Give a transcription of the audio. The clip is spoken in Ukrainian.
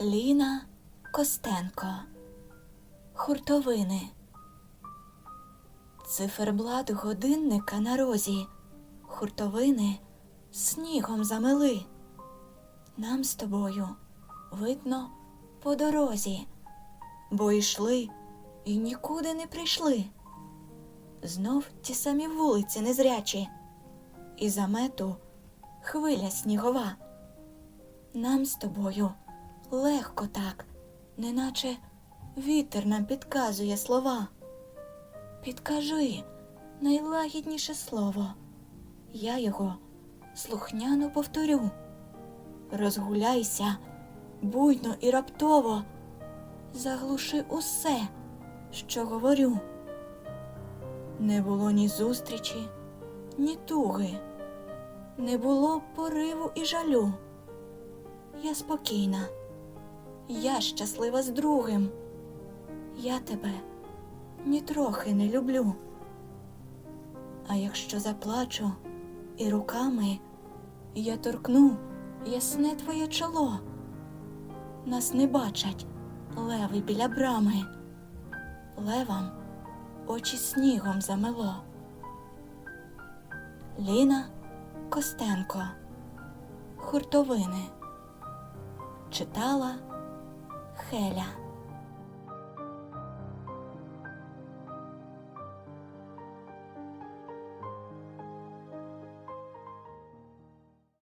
Ліна Костенко. Хуртовини. Циферблат годинника на розі. Хуртовини снігом замели. Нам з тобою видно по дорозі, бо йшли і нікуди не прийшли. Знов ті самі вулиці незрячі, і замету хвиля снігова. Нам з тобою легко так, неначе вітер нам підказує слова. Підкажи найлагідніше слово, я його слухняно повторю. Розгуляйся, буйно і раптово, заглуши усе, що говорю. Не було ні зустрічі, ні туги, не було пориву і жалю. Я спокійна, я щаслива з другим. Я тебе нітрохи не люблю. А якщо заплачу і руками я торкну ясне твоє чоло, нас не бачать леви біля брами, левам очі снігом замело. Ліна Костенко. Хуртовини. Читала Хеля.